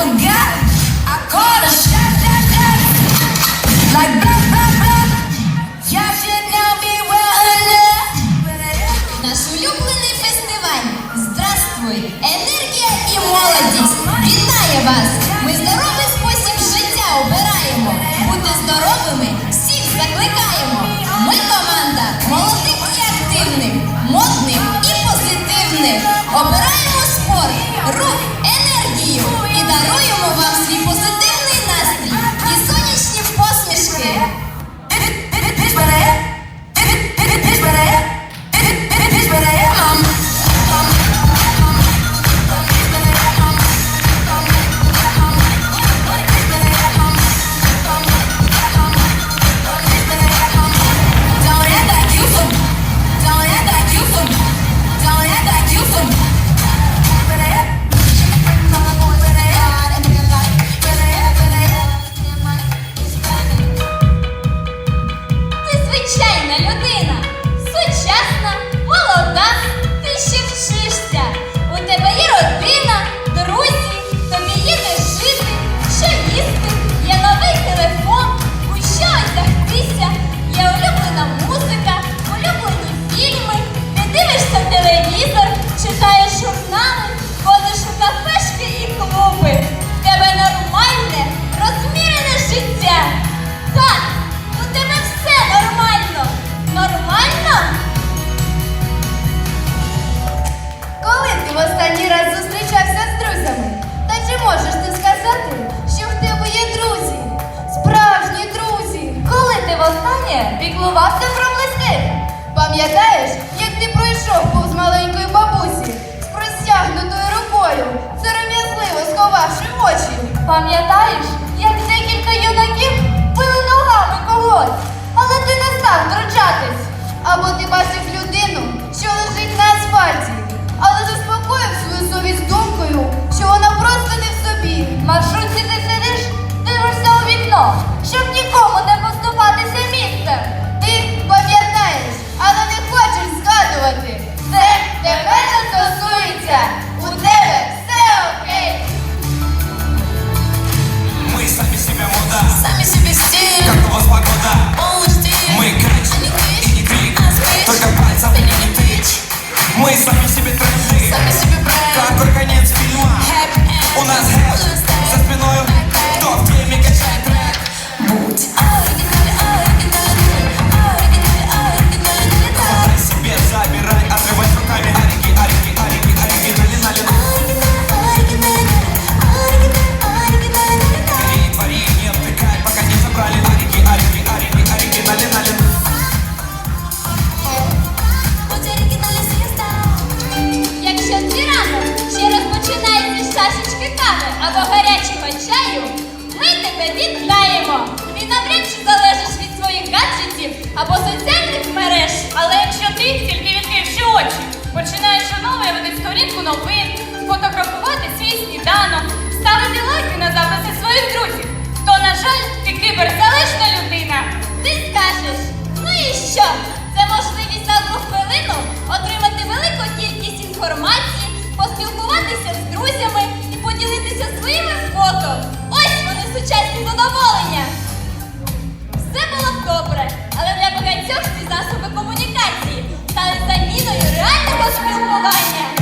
forget Зовсім проблистив. Пам'ятаєш, як ти пройшов повз маленької бабусі з простягнутою рукою, сором'язливо сховавши очі? Пам'ятаєш, як декілька юнаків били ногами когось, але ти не став втручатись. Або ти бачив людину, що лежить на асфальті, але заспокоїв свою совість думкою, що вона просто не в собі. Маршрутці ти сидиш, дивишся у вікно, щоб нікому не було. виправдувати. Це для мене стосується. У тебе все окей. Ми самі себе муда. Самі собі. що це можливість за одну хвилину отримати велику кількість інформації, поспілкуватися з друзями і поділитися своїми фото. Ось вони сучасні задоволення. Все було добре, але для багатьох ці засоби комунікації стали заміною реального спілкування.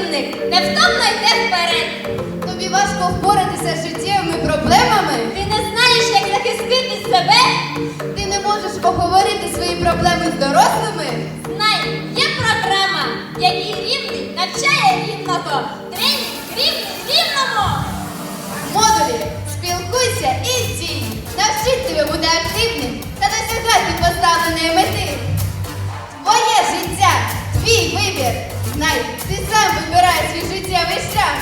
мандрівник невтомно йде вперед. Тобі важко впоратися з життєвими проблемами. Ти не знаєш, як захистити себе. Ти не можеш поговорити свої проблеми з дорослими. Знай, є програма, який рівний навчає рівного. Тренінг рівний рівному. Модулі, спілкуйся і дій. Навчить тебе бути активним та досягати поставленої мети. Твоє життя, твій вибір. Знай, ти сам вибираєш свій життєвий шлях.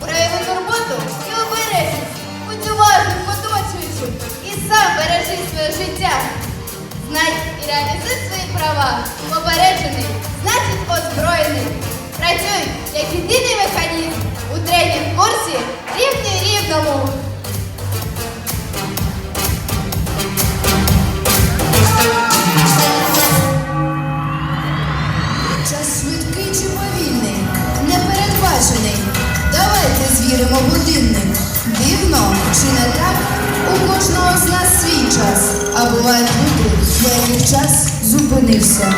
Прояви турботу і обережність. Будь уважним оточуючим і сам бережи своє життя. Знай і реалізуй свої права. Попереджений, значить озброєний. Працюй як єдиний механізм у тренінг курсі рівний рівному. Давайте звіримо годинник. Дивно чи не так? У кожного з нас свій час, а бувають люди, для яких час зупинився.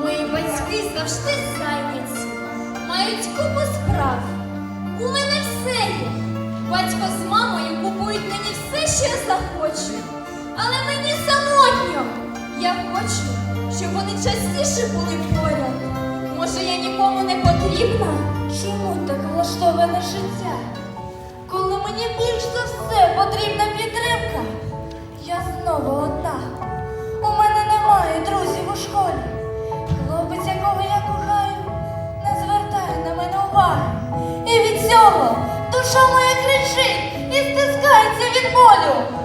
Мої батьки завжди зайняті, мають купу справ. У мене все є. Батько з мамою купують мені все, що я захочу. Але мені самотньо. Я хочу, щоб вони частіше були поряд. Може, я нікому не потрібна? Чому так влаштоване життя? Коли мені більш за все потрібна підтримка, я знову одна. У мене немає друзів у школі. Хлопець, якого я кохаю, не звертає на мене уваги. І від цього душа моя кричить і стискається від болю.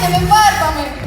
que me parta,